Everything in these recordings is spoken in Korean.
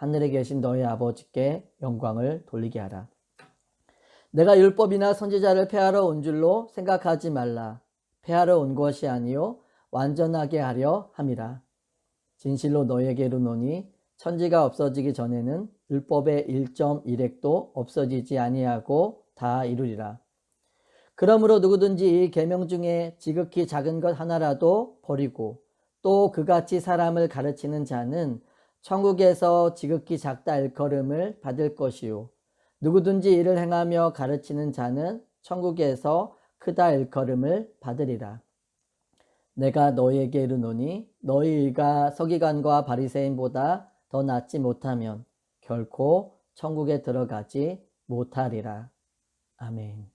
하늘에 계신 너희 아버지께 영광을 돌리게 하라. 내가 율법이나 선지자를 폐하러 온 줄로 생각하지 말라. 폐하러 온 것이 아니요 완전하게 하려 함이라. 진실로 너희에게 이르노니 천지가 없어지기 전에는 율법의 1.1핵도 없어지지 아니하고 다 이루리라. 그러므로 누구든지 이 계명 중에 지극히 작은 것 하나라도 버리고 또 그같이 사람을 가르치는 자는 천국에서 지극히 작다 일컬음을 받을 것이요 누구든지 이를 행하며 가르치는 자는 천국에서 크다 일컬음을 받으리라. 내가 너희에게 이르노니 너희가 서기관과 바리새인보다 더 낫지 못하면 결코 천국에 들어가지 못하리라. 아멘.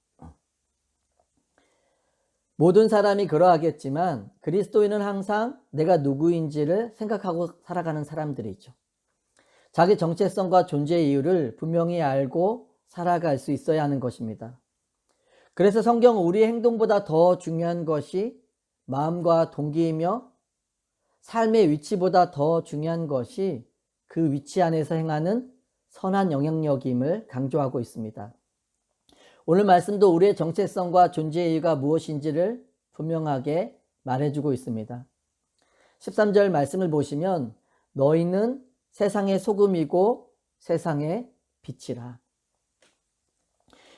모든 사람이 그러하겠지만 그리스도인은 항상 내가 누구인지를 생각하고 살아가는 사람들이죠. 자기 정체성과 존재 이유를 분명히 알고 살아갈 수 있어야 하는 것입니다. 그래서 성경은 우리의 행동보다 더 중요한 것이 마음과 동기이며 삶의 위치보다 더 중요한 것이 그 위치 안에서 행하는 선한 영향력임을 강조하고 있습니다. 오늘 말씀도 우리의 정체성과 존재 이유가 무엇인지를 분명하게 말해주고 있습니다. 13절 말씀을 보시면 너희는 세상의 소금이고 세상의 빛이라.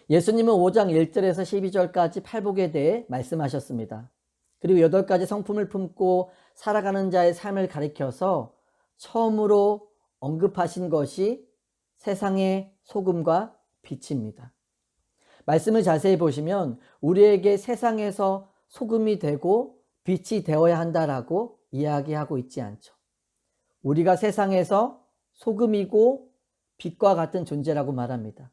예수님은 5장 1절에서 12절까지 팔복에 대해 말씀하셨습니다. 그리고 8가지 성품을 품고 살아가는 자의 삶을 가리켜서 처음으로 언급하신 것이 세상의 소금과 빛입니다. 말씀을 자세히 보시면 우리에게 세상에서 소금이 되고 빛이 되어야 한다라고 이야기하고 있지 않죠. 우리가 세상에서 소금이고 빛과 같은 존재라고 말합니다.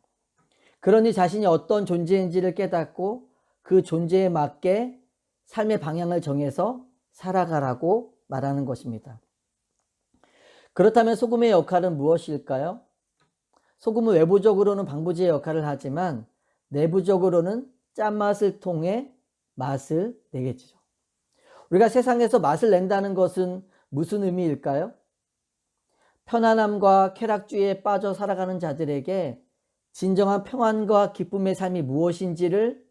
그러니 자신이 어떤 존재인지를 깨닫고 그 존재에 맞게 삶의 방향을 정해서 살아가라고 말하는 것입니다. 그렇다면 소금의 역할은 무엇일까요? 소금은 외부적으로는 방부제의 역할을 하지만 내부적으로는 짠맛을 통해 맛을 내겠죠. 우리가 세상에서 맛을 낸다는 것은 무슨 의미일까요? 편안함과 쾌락주의에 빠져 살아가는 자들에게 진정한 평안과 기쁨의 삶이 무엇인지를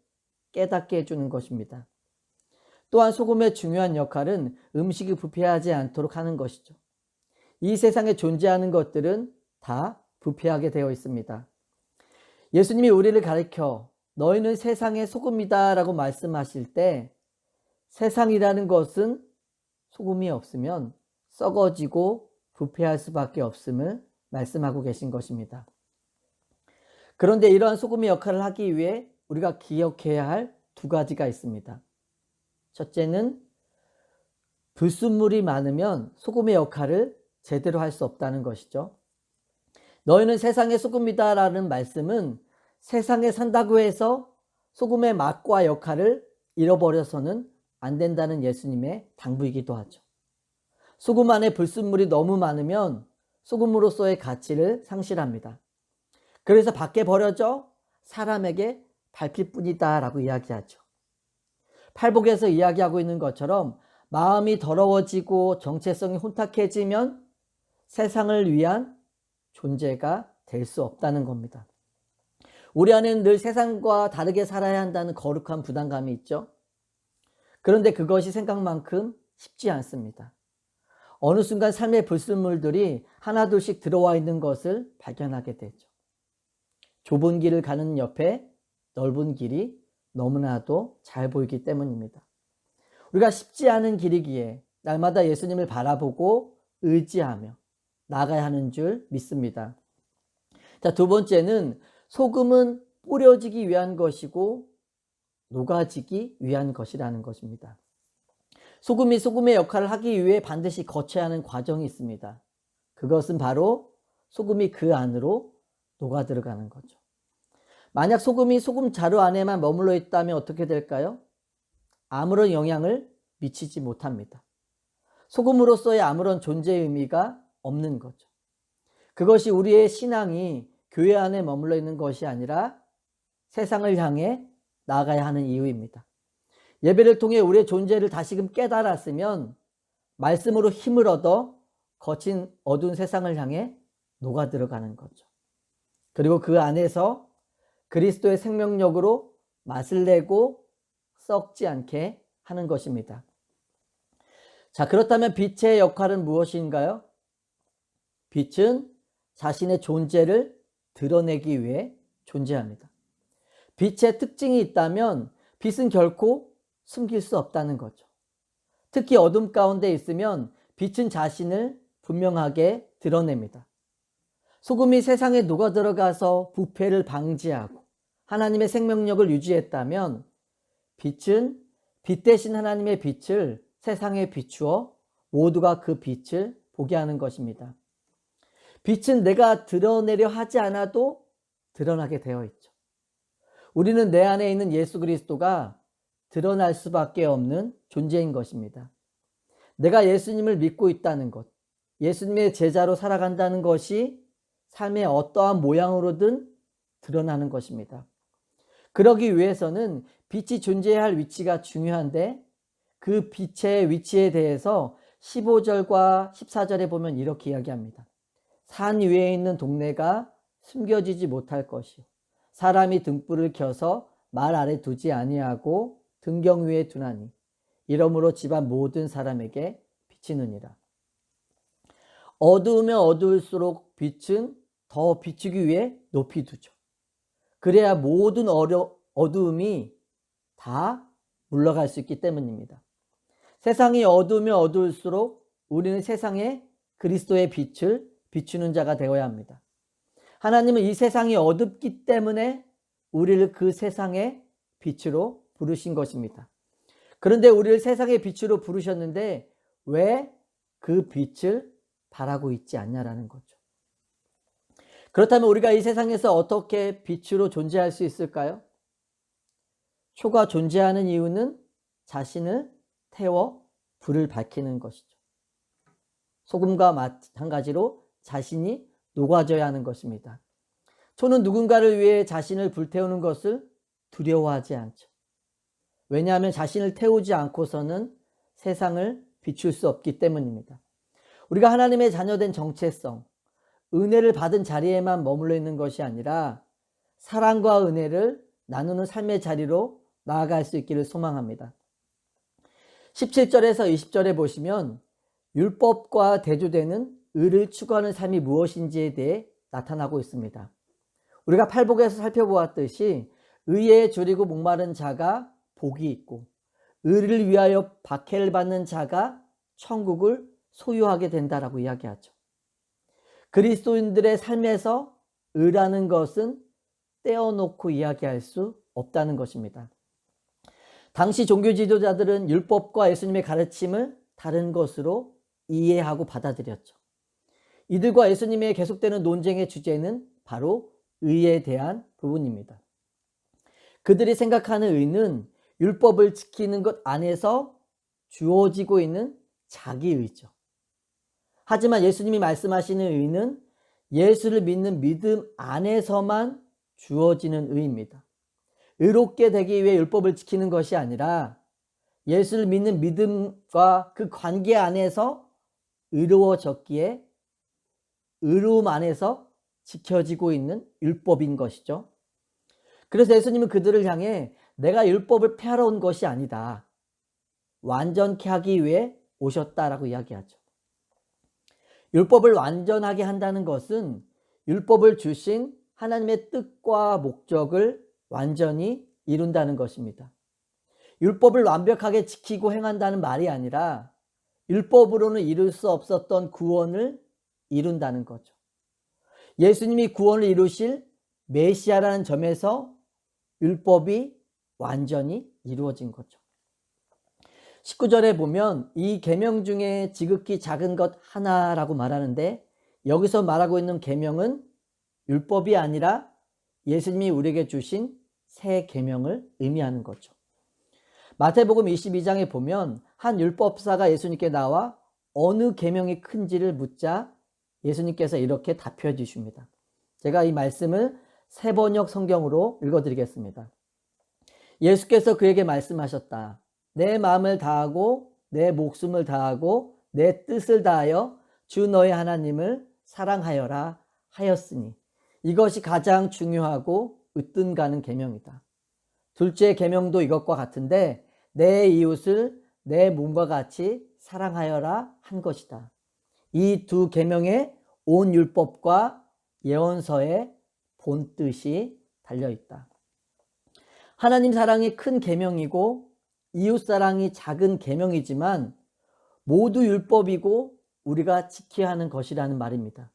깨닫게 해주는 것입니다. 또한 소금의 중요한 역할은 음식이 부패하지 않도록 하는 것이죠. 이 세상에 존재하는 것들은 다 부패하게 되어 있습니다. 예수님이 우리를 가르쳐 너희는 세상의 소금이다 라고 말씀하실 때 세상이라는 것은 소금이 없으면 썩어지고 부패할 수밖에 없음을 말씀하고 계신 것입니다. 그런데 이러한 소금의 역할을 하기 위해 우리가 기억해야 할 두 가지가 있습니다. 첫째는 불순물이 많으면 소금의 역할을 제대로 할 수 없다는 것이죠. 너희는 세상의 소금이다 라는 말씀은 세상에 산다고 해서 소금의 맛과 역할을 잃어버려서는 안 된다는 예수님의 당부이기도 하죠. 소금 안에 불순물이 너무 많으면 소금으로서의 가치를 상실합니다. 그래서 밖에 버려져 사람에게 밟힐 뿐이다 라고 이야기하죠. 팔복에서 이야기하고 있는 것처럼 마음이 더러워지고 정체성이 혼탁해지면 세상을 위한 존재가 될 수 없다는 겁니다. 우리 안에는 늘 세상과 다르게 살아야 한다는 거룩한 부담감이 있죠. 그런데 그것이 생각만큼 쉽지 않습니다. 어느 순간 삶의 불순물들이 하나둘씩 들어와 있는 것을 발견하게 되죠. 좁은 길을 가는 옆에 넓은 길이 너무나도 잘 보이기 때문입니다. 우리가 쉽지 않은 길이기에 날마다 예수님을 바라보고 의지하며 나가야 하는 줄 믿습니다. 자, 두 번째는 소금은 뿌려지기 위한 것이고 녹아지기 위한 것이라는 것입니다. 소금이 소금의 역할을 하기 위해 반드시 거쳐야 하는 과정이 있습니다. 그것은 바로 소금이 그 안으로 녹아 들어가는 거죠. 만약 소금이 소금 자루 안에만 머물러 있다면 어떻게 될까요? 아무런 영향을 미치지 못합니다. 소금으로서의 아무런 존재 의미가 없는 거죠. 그것이 우리의 신앙이 교회 안에 머물러 있는 것이 아니라 세상을 향해 나아가야 하는 이유입니다. 예배를 통해 우리의 존재를 다시금 깨달았으면 말씀으로 힘을 얻어 거친 어두운 세상을 향해 녹아 들어가는 거죠. 그리고 그 안에서 그리스도의 생명력으로 맛을 내고 썩지 않게 하는 것입니다. 자, 그렇다면 빛의 역할은 무엇인가요? 빛은 자신의 존재를 드러내기 위해 존재합니다. 빛의 특징이 있다면 빛은 결코 숨길 수 없다는 거죠. 특히 어둠 가운데 있으면 빛은 자신을 분명하게 드러냅니다. 소금이 세상에 녹아 들어가서 부패를 방지하고 하나님의 생명력을 유지했다면 빛은 빛 대신 하나님의 빛을 세상에 비추어 모두가 그 빛을 보게 하는 것입니다. 빛은 내가 드러내려 하지 않아도 드러나게 되어 있죠. 우리는 내 안에 있는 예수 그리스도가 드러날 수밖에 없는 존재인 것입니다. 내가 예수님을 믿고 있다는 것, 예수님의 제자로 살아간다는 것이 삶의 어떠한 모양으로든 드러나는 것입니다. 그러기 위해서는 빛이 존재해야 할 위치가 중요한데 그 빛의 위치에 대해서 15절과 14절에 보면 이렇게 이야기합니다. 산 위에 있는 동네가 숨겨지지 못할 것이 사람이 등불을 켜서 말 아래 두지 아니하고 등경 위에 두나니 이러므로 집안 모든 사람에게 비치느니라. 어두우면 어두울수록 빛은 더 비추기 위해 높이 두죠. 그래야 모든 어려, 어두움이 다 물러갈 수 있기 때문입니다. 세상이 어두우면 어두울수록 우리는 세상에 그리스도의 빛을 비추는 자가 되어야 합니다. 하나님은 이 세상이 어둡기 때문에 우리를 그 세상의 빛으로 부르신 것입니다. 그런데 우리를 세상의 빛으로 부르셨는데 왜 그 빛을 바라고 있지 않냐라는 거죠. 그렇다면 우리가 이 세상에서 어떻게 빛으로 존재할 수 있을까요? 초가 존재하는 이유는 자신을 태워 불을 밝히는 것이죠. 소금과 마찬가지로 자신이 녹아져야 하는 것입니다. 초는 누군가를 위해 자신을 불태우는 것을 두려워하지 않죠. 왜냐하면 자신을 태우지 않고서는 세상을 비출 수 없기 때문입니다. 우리가 하나님의 자녀된 정체성, 은혜를 받은 자리에만 머물러 있는 것이 아니라 사랑과 은혜를 나누는 삶의 자리로 나아갈 수 있기를 소망합니다. 17절에서 20절에 보시면 율법과 대조되는 의를 추구하는 삶이 무엇인지에 대해 나타나고 있습니다. 우리가 팔복에서 살펴보았듯이 의에 줄이고 목마른 자가 복이 있고 의를 위하여 박해를 받는 자가 천국을 소유하게 된다라고 이야기하죠. 그리스도인들의 삶에서 의라는 것은 떼어놓고 이야기할 수 없다는 것입니다. 당시 종교 지도자들은 율법과 예수님의 가르침을 다른 것으로 이해하고 받아들였죠. 이들과 예수님의 계속되는 논쟁의 주제는 바로 의에 대한 부분입니다. 그들이 생각하는 의는 율법을 지키는 것 안에서 주어지고 있는 자기의죠. 하지만 예수님이 말씀하시는 의는 예수를 믿는 믿음 안에서만 주어지는 의입니다. 의롭게 되기 위해 율법을 지키는 것이 아니라 예수를 믿는 믿음과 그 관계 안에서 의로워졌기에 의로움 안에서 지켜지고 있는 율법인 것이죠. 그래서 예수님은 그들을 향해 내가 율법을 폐하러 온 것이 아니다. 완전케 하기 위해 오셨다라고 이야기하죠. 율법을 완전하게 한다는 것은 율법을 주신 하나님의 뜻과 목적을 완전히 이룬다는 것입니다. 율법을 완벽하게 지키고 행한다는 말이 아니라 율법으로는 이룰 수 없었던 구원을 이룬다는 거죠. 예수님이 구원을 이루실 메시아라는 점에서 율법이 완전히 이루어진 거죠. 19절에 보면 이 계명 중에 지극히 작은 것 하나라고 말하는데 여기서 말하고 있는 계명은 율법이 아니라 예수님이 우리에게 주신 새 계명을 의미하는 거죠. 마태복음 22장에 보면 한 율법사가 예수님께 나와 어느 계명이 큰지를 묻자 예수님께서 이렇게 답해 주십니다. 제가 이 말씀을 세번역 성경으로 읽어드리겠습니다. 예수께서 그에게 말씀하셨다. 내 마음을 다하고 내 목숨을 다하고 내 뜻을 다하여 주 너의 하나님을 사랑하여라 하였으니 이것이 가장 중요하고 으뜸가는 계명이다. 둘째 계명도 이것과 같은데 내 이웃을 내 몸과 같이 사랑하여라 한 것이다. 이 두 계명에 온 율법과 예언서의 본 뜻이 달려 있다. 하나님 사랑이 큰 계명이고 이웃 사랑이 작은 계명이지만 모두 율법이고 우리가 지켜야 하는 것이라는 말입니다.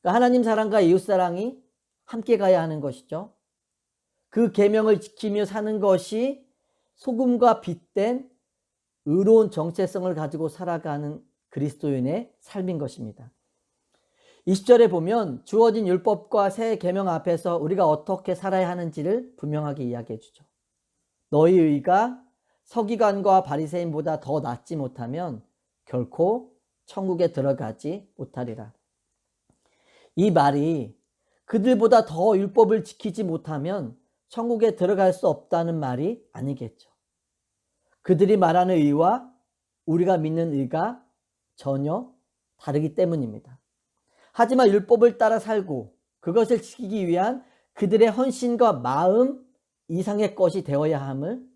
그러니까 하나님 사랑과 이웃 사랑이 함께 가야 하는 것이죠. 그 계명을 지키며 사는 것이 소금과 빛된 의로운 정체성을 가지고 살아가는 그리스도인의 삶인 것입니다. 20절에 보면 주어진 율법과 새 계명 앞에서 우리가 어떻게 살아야 하는지를 분명하게 이야기해 주죠. 너희 의가 서기관과 바리새인보다 더 낫지 못하면 결코 천국에 들어가지 못하리라. 이 말이 그들보다 더 율법을 지키지 못하면 천국에 들어갈 수 없다는 말이 아니겠죠. 그들이 말하는 의와 우리가 믿는 의가 전혀 다르기 때문입니다. 하지만 율법을 따라 살고 그것을 지키기 위한 그들의 헌신과 마음 이상의 것이 되어야 함을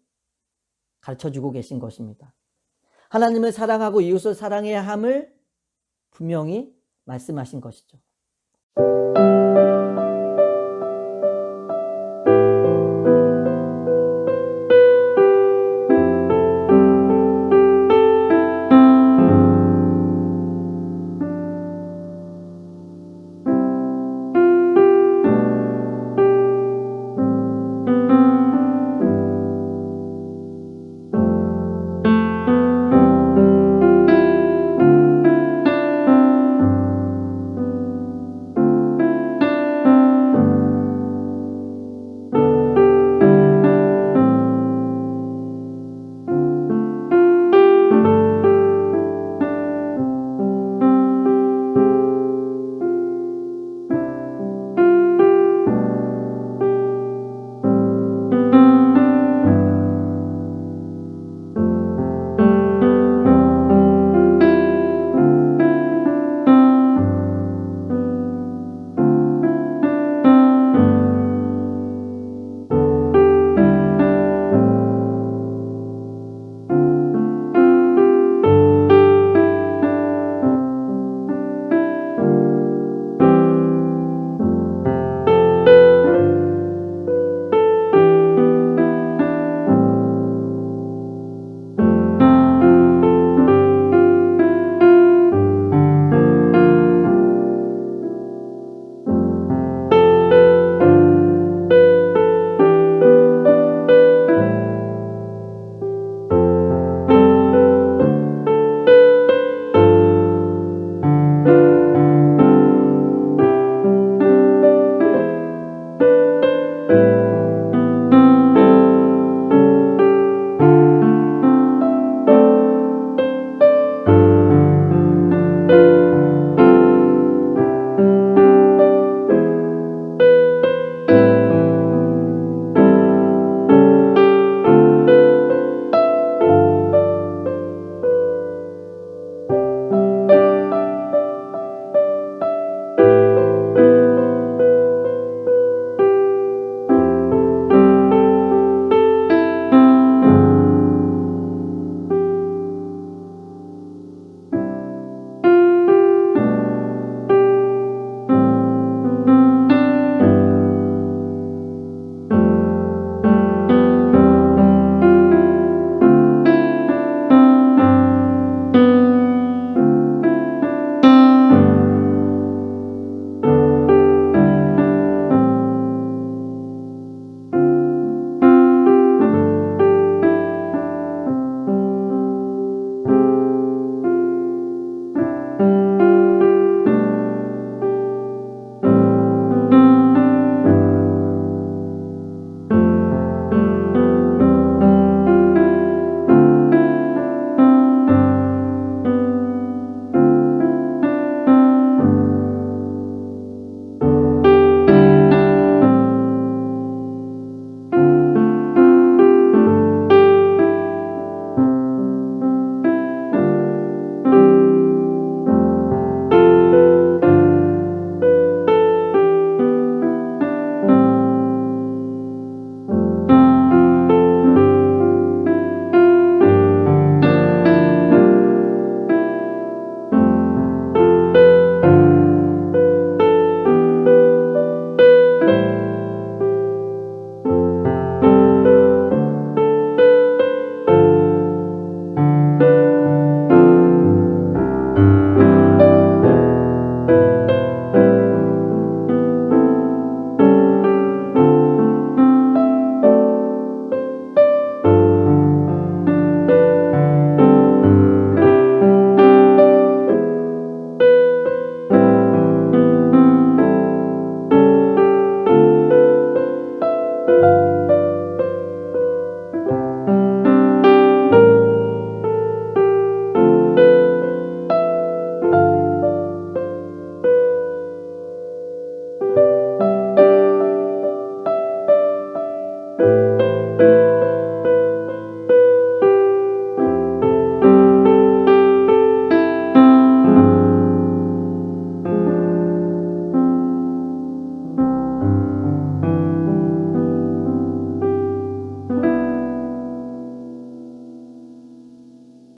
가르쳐 주고 계신 것입니다. 하나님을 사랑하고 이웃을 사랑해야 함을 분명히 말씀하신 것이죠.